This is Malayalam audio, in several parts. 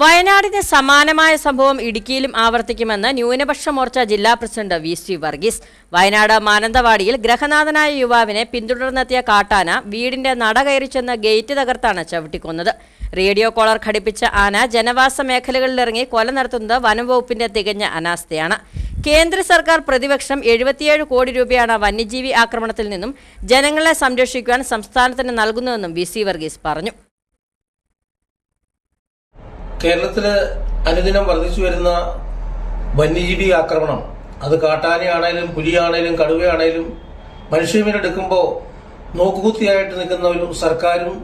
വയനാടിന് സമാനമായ സംഭവം ഇടുക്കിയിലും ആവർത്തിക്കുമെന്ന് ന്യൂനപക്ഷ മോർച്ച ജില്ലാ president V C Varghese. Wayanad മാനന്തവാടിയിൽ ഗ്രഹനാഥനായ യുവാവിനെ പിന്തുടർന്നെത്തിയ കാട്ടാന വീടിന്റെ നട കയറി ചെന്ന് ഗേറ്റ് തകർത്താണ് ചവിട്ടിക്കൊന്നത്. റേഡിയോ കോളർ ഘടിപ്പിച്ച ആന ജനവാസ മേഖലകളിലിറങ്ങി കൊല നടത്തുന്നത് വനംവകുപ്പിന്റെ തികഞ്ഞ അനാസ്ഥയാണ്. കേന്ദ്ര സർക്കാർ പ്രതിപക്ഷം എഴുപത്തിയേഴ് കോടി രൂപയാണ് വന്യജീവി ആക്രമണത്തിൽ നിന്നും ജനങ്ങളെ സംരക്ഷിക്കുവാൻ സംസ്ഥാനത്തിന് നൽകുന്നതെന്നും വി സി വർഗീസ് പറഞ്ഞു. കേരളത്തിൽ അനുദിനം വർദ്ധിച്ചു വരുന്ന വന്യജീവി ആക്രമണം. അത് കാട്ടാനയാണേലും പുലിയാണേലും കടുവയാണേലും മനുഷ്യമീനെടുക്കുമ്പോൾ നോക്കുകുത്തിയായിട്ട് നിൽക്കുന്ന ഒരു സർക്കാരും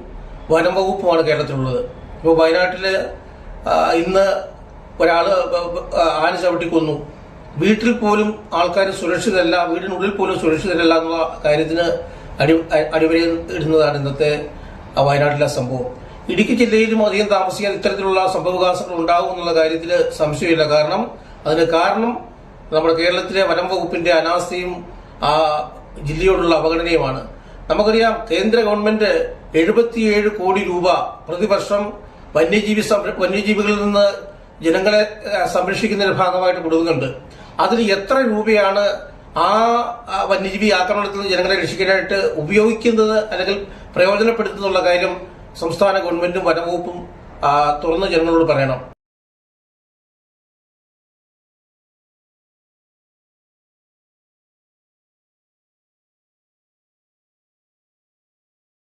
വനം വകുപ്പുമാണ് കേരളത്തിലുള്ളത്. ഇപ്പോൾ വയനാട്ടിൽ ഇന്ന് ഒരാൾ ആന ചവിട്ടി കൊന്നു. വീട്ടിൽ പോലും ആൾക്കാർ സുരക്ഷിതല്ല വീടിനുള്ളിൽ പോലും സുരക്ഷിതരല്ല എന്നുള്ള കാര്യത്തിന് അടി അടിവരയിടുന്നതാണ് ഇന്നത്തെ വയനാട്ടിലെ സംഭവം. ഇടുക്കി ജില്ലയിലും അധികം താമസിക്കാൻ ഇത്തരത്തിലുള്ള സംഭവവികാസങ്ങൾ ഉണ്ടാകും എന്നുള്ള കാര്യത്തിൽ സംശയമില്ല. കാരണം അതിന് കാരണം നമ്മുടെ കേരളത്തിലെ വനം വകുപ്പിന്റെ അനാസ്ഥയും ആ ജില്ലയോടുള്ള അവഗണനയുമാണ്. നമുക്കറിയാം കേന്ദ്ര ഗവൺമെന്റ് എഴുപത്തിയേഴ് കോടി രൂപ പ്രതിവർഷം വന്യജീവി വന്യജീവികളിൽ നിന്ന് ജനങ്ങളെ സംരക്ഷിക്കുന്നതിന്റെ ഭാഗമായിട്ട് കൊടുക്കുന്നുണ്ട്. അതിൽ എത്ര രൂപയാണ് ആ വന്യജീവി ആക്രമണത്തിൽ നിന്ന് ജനങ്ങളെ രക്ഷിക്കാനായിട്ട് ഉപയോഗിക്കുന്നത് അല്ലെങ്കിൽ പ്രയോജനപ്പെടുത്തുന്നുള്ള കാര്യം സംസ്ഥാന ഗവൺമെന്റും വനംവകുപ്പും തുറന്ന് ജനങ്ങളോട് പറയണം.